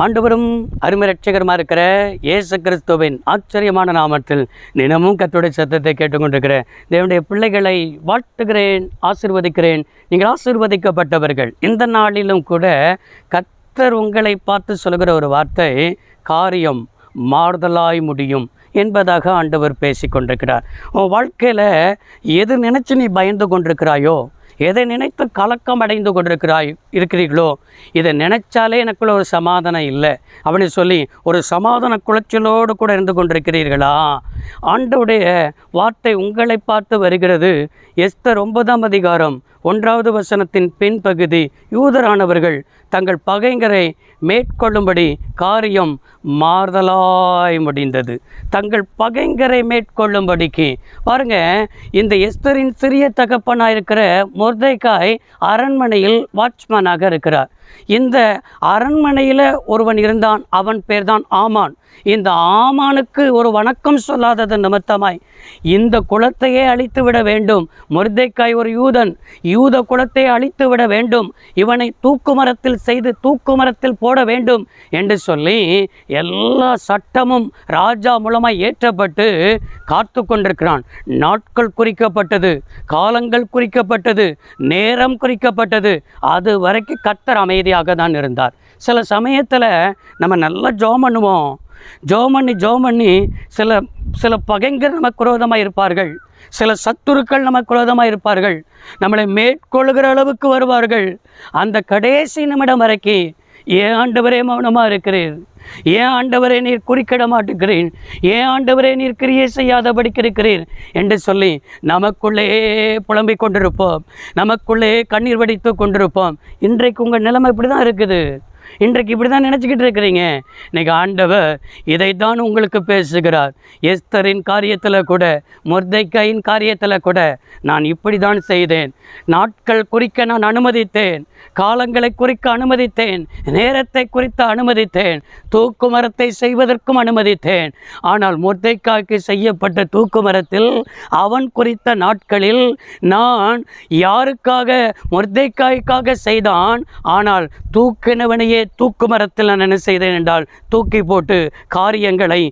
ஆண்டவரும் அருமை இருக்கிற இயேசு கிறிஸ்துவின் ஆச்சரியமான நாமத்தில் தினமும் கத்துடைய சத்தத்தை கேட்டுக்கொண்டிருக்கிற தேவனுடைய பிள்ளைகளை வாழ்த்துகிறேன் ஆசிர்வதிக்கிறேன். நீங்கள் ஆசிர்வதிக்கப்பட்டவர்கள். இந்த நாளிலும் கூட கத்தர் உங்களை பார்த்து சொல்கிற ஒரு வார்த்தை காரியம் மாறுதலாய் முடியும் என்பதாக ஆண்டவர் பேசி கொண்டிருக்கிறார் உன் வாழ்க்கையில் எது நினைச்சு நீ பயந்து கொண்டிருக்கிறாயோ எதை நினைத்து கலக்கம் அடைந்து கொண்டிருக்கிறாய் இருக்கிறீர்களோ இதை நினைச்சாலே எனக்குள்ள ஒரு சமாதானம் இல்லை. அப்படின்னு சொல்லி ஒரு சமாதான குளச்சலோடு கூட இருந்து கொண்டிருக்கிறீர்களா? ஆண்டவுடைய வார்த்தை உங்களை பார்த்து வருகிறது. எஸ்தர் ஒன்பதாம் அதிகாரம் ஒன்றாவது வசனத்தின் பின்பகுதி. யூதரானவர்கள் தங்கள் பகைஞரை மேற்கொள்ளும்படி காரியம் மாறுதலாய் முடிந்தது. தங்கள் பகைஞரை மேற்கொள்ளும்படிக்கு. பாருங்க இந்த எஸ்தரின் சிறிய தகப்பனாக இருக்கிற முர்தைக்காய் அரண்மனையில் வாட்ச்மேனாக இருக்கிறார். இந்த அரண்மனையில் ஒருவன் இருந்தான் அவன் பேர்தான் ஆமான். இந்த ஆமானுக்கு ஒரு வணக்கம் சொல்லாத சொல்லாதது நிமித்தமாய். இந்த குலத்தையே அழித்துவிட வேண்டும். மொர்தைக்காய் ஒரு யூதன் யூத குலத்தை அழித்து விட வேண்டும். இவனை தூக்கு மரத்தில் செய்து தூக்கு மரத்தில் போட வேண்டும் என்று சொல்லி எல்லா சட்டமும் ராஜா மூலமாய் ஏற்றப்பட்டு காத்து கொண்டிருக்கிறான். நாட்கள் குறிக்கப்பட்டது காலங்கள் குறிக்கப்பட்டது நேரம் குறிக்கப்பட்டது. அது வரைக்கும் கத்தர் அமைதியாக தான் இருந்தார். சில சமயத்தில் நம்ம நல்லா ஜோம் பண்ணுவோம். ஜோம் பண்ணி ஜோம் பண்ணி சில சில பகைங்கர் நமக்கு குரோதமாக இருப்பார்கள். சில சத்துருக்கள் நமக்கு விரோதமாக இருப்பார்கள். நம்மளை மேற்கொள்கிற அளவுக்கு வருவார்கள். அந்த கடைசி நிமிடம் வரைக்கும் ஏன் ஆண்டவரே மௌனமாக இருக்கிறீர்? ஏன் ஆண்டவரே நீர் குறிக்கிட மாட்டுக்கிறீர் ஏன் ஆண்டவரே நீர் கிரியை செய்யாதபடிக்கு இருக்கிறீர்? என்று சொல்லி நமக்குள்ளே புலம்பிக் கொண்டிருப்போம். நமக்குள்ளே கண்ணீர் வடித்து கொண்டிருப்போம். இன்றைக்கு உங்கள் நிலைமை இப்படி தான் இருக்குது. இன்றைக்கு இப்படி தான் நினச்சிக்கிட்டு இருக்கிறீங்க? இன்றைக்கி ஆண்டவர் இதைத்தான் உங்களுக்கு பேசுகிறார். எஸ்தரின் காரியத்தில் கூட முர்தைக்காயின் காரியத்தில் கூட நான் இப்படி தான் செய்தேன். நாட்கள் குறிக்க நான் அனுமதித்தேன். காலங்களை குறிக்க அனுமதித்தேன். நேரத்தை குறித்து அனுமதித்தேன். தூக்கு மரத்தை செய்வதற்கும் அனுமதித்தேன். ஆனால் முர்தைக்காய்க்கு செய்யப்பட்ட தூக்கு மரத்தில் அவன் குறித்த நாட்களில் நான் யாருக்காக முர்தைக்காய்க்காக செய்தான். ஆனால் தூக்கினவனையே தூக்கு மரத்தில் நான் என்ன செய்தேன் என்றால் தூக்கி போட்டு காரியங்களை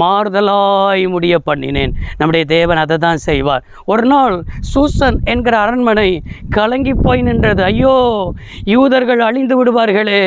மாறுதலாய் முடிய பண்ணினேன். நம்முடைய தேவன் அதை தான் செய்வார். ஒரு நாள் சூசன் என்கிற அரண்மனை கலங்கி போய் நின்றது. ஐயோ யூதர்கள் அழிந்து விடுவார்களே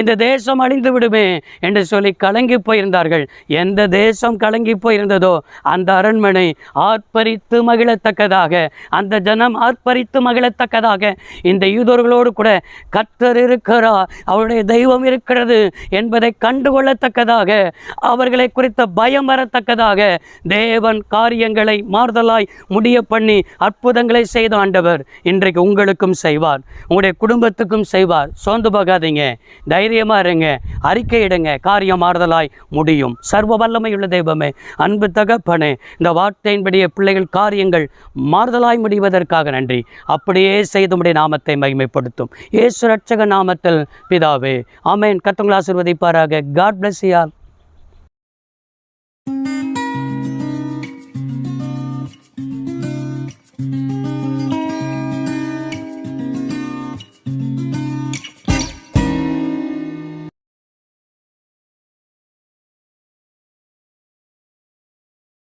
இந்த தேசம் அழிந்து விடுமே என்று சொல்லி கலங்கி போயிருந்தார்கள். எந்த தேசம் கலங்கி போயிருந்ததோ அந்த அரண்மனை ஆர்ப்பரித்து மகிழத்தக்கதாக அந்த ஜனம் ஆர்ப்பரித்து மகிழத்தக்கதாக இந்த யூதர்களோடு கூட கத்தர் இருக்கிறார். அவருடைய தெய்வம் இருக்கிறது என்பதை கண்டுகொள்ளத்தக்கதாக அவர்களை குறித்த பயம் வரத்தக்கதாக தேவன் காரியங்களை மாறுதலாய் முடிய பண்ணி அற்புதங்களை செய்த ஆண்டவர் இன்றைக்கு உங்களுக்கும் செய்வார். உங்களுடைய குடும்பத்துக்கும் செய்வார். சோர்ந்து போகாதீங்க. தைரியமாக இருங்க. அறிக்கையிடுங்க காரியம் மாறுதலாய் முடியும். சர்வ வல்லமையுள்ள தெய்வமே அன்பு தகப்பனே இந்த வார்த்தையின்படியே பிள்ளைகள் காரியங்கள் மாறுதலாய் முடிவதற்காக நன்றி. அப்படியே செய்து நாமத்தை மகிமைப்படுத்தும். ஏசு ரட்சக நாமத்தில் பிதாவே ஆமேன். கத்தங்களை ஆசிர்வதிப்பாராக. God plus you